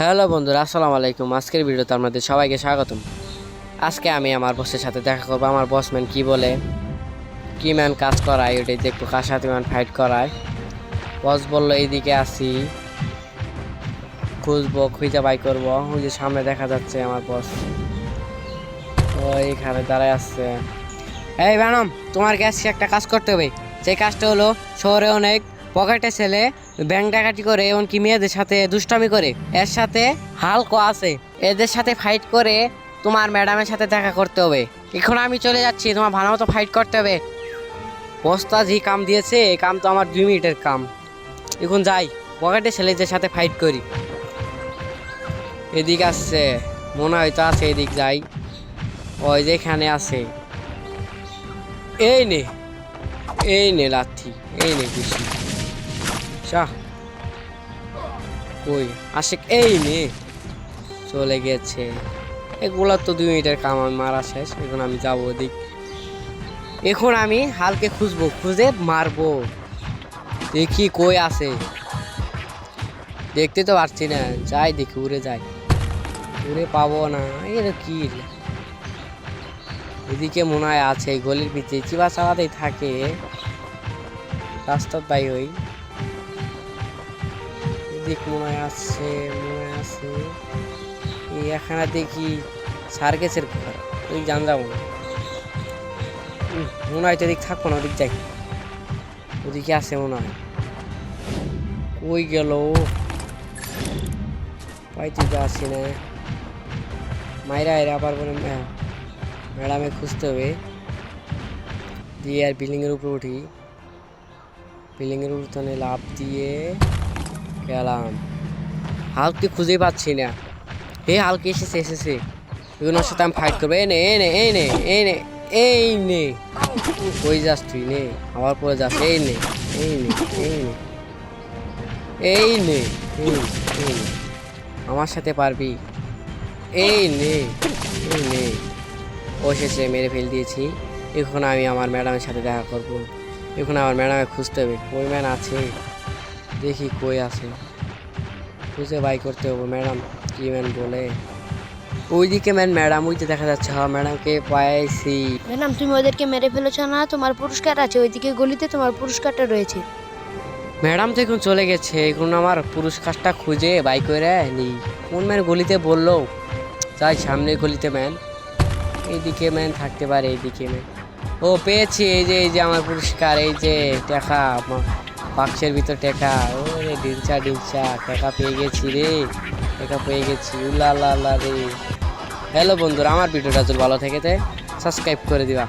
Hello বন্ধুরা, আসসালামু আলাইকুম। আজকের ভিডিওতে আপনাদের সবাইকে স্বাগতম। আজকে আমি আমার বসের সাথে দেখা করব। আমার বসম্যান কি বলে? কি ম্যান কাজ করায়? ওটাই দেখব কার সাথে ম্যান ফাইট করায়? বস বলল, এইদিকে আসি খুঁজবো, খুঁজে বাই করব। ওই যে সামনে দেখা যাচ্ছে আমার বস। ও এইখানে দাঁড়ায় আসছে এই ম্যাডাম, তোমার গ্যাসকে একটা কাজ করতে হবে। সেই কাজটা হলো, শহরে অনেক পকেটে ছেলে, ব্যাংক ডাকাটি করে, এমনকি মেয়েদের সাথে দুষ্টামি করে। এর সাথে হালকো আছে। এদের সাথে ফাইট করে তোমার ম্যাডামের সাথে দেখা করতে হবে। এখন আমি চলে যাচ্ছি, তোমার ভালো মতো ফাইট করতে হবে। বস্তা যে কাম দিয়েছে, এই কাম তো আমার দুই মিনিটের কাম। এখন যাই, পকেটে ছেলেদের সাথে ফাইট করি। এদিক আসছে, মনে হয় তো আছে এদিক যাই। ওই যেখানে আছে। এই নে এই নে লাথি এই নে খুশি শাহ। আশিক, এই নে চলে গেছে। এগুলো তো দুই মিনিটের কাম আমি মারা শেষ। এখন আমি যাব ওদিক। এখন আমি হালকে খুঁজবো, খুঁজে মারবো। দেখি কই আছে। দেখতে তো পারছি না। যাই দেখি, উড়ে যাই। উড়ে পাবো না। এটা কি? এদিকে মনে হয় আছে গলির পিছিয়ে চিবা চালাতেই থাকে। রাস্তার তাই ওই এদিক মনে হয় আছে মনে আছে। এখানে দেখি সার্কেসের ঘর ওই জান যাব না মনে হয় তো এদিক থাকব না ওদিক যাই। ওদিকে আছে মনে হয়। ওই গেল? পাইতে তো আসি না। মাইরা এরা আবার বলে হ্যাঁ, ম্যাডামে খুঁজতে হবে। দিয়ে আর বিল্ডিংয়ের উপরে উঠি। বিল্ডিংয়ের উঠোনে লাভ দিয়ে গেলাম হালকে খুঁজে পাচ্ছি না। হে হালকে এসেছে এসেছে। এগুলোর সাথে আমি ফাইট করব। এই নে এই নে এই নে এই নে এই নে। কই যাস তুই? নে আবার পরে যাস। এই নে এই নে এই নে। এই নে এই নে, আমার সাথে পারবি। এই নে এই নে। ও এসেছে মেরে ফেল দিয়েছি। এখন আমি আমার ম্যাডামের সাথে দেখা করব। এখন আমার ম্যাডামে খুঁজতে হবে। কই ম্যান আছে। দেখি কই আছে। খুঁজে বাই করতে হবে ম্যাডাম। কি ম্যান বলে? ওইদিকে ম্যান ম্যাডাম ওই দেখা যাচ্ছে। হ্যাঁ ম্যাডামকে পাইছি। ম্যাডাম তুমি ওদেরকে মেরে ফেলেছো না? তোমার পুরস্কার আছে ওইদিকে গলিতে তোমার পুরস্কারটা রয়েছে। ম্যাডাম তো এখন চলে গেছে। এখন আমার পুরস্কারটা খুঁজে বাই করে নি। কোন ম্যান গলিতে বলল? যাই সামনে গলিতে ম্যান এইদিকে ম্যান থাকতে পারে এইদিকে ম্যান ও পেয়েছি। এই যে এই যে আমার পুরস্কার এই যে দেখা আমার বাক্সের ভিতর টেকা। ও রে ডিলচা ডিলচা টেকা পেয়ে গেছি রে, টেকা পেয়ে গেছি। উল্লা লা রে হ্যালো বন্ধুরা, আমার ভিডিওটা যদি ভালো থেকে সাবস্ক্রাইব করে দিবা।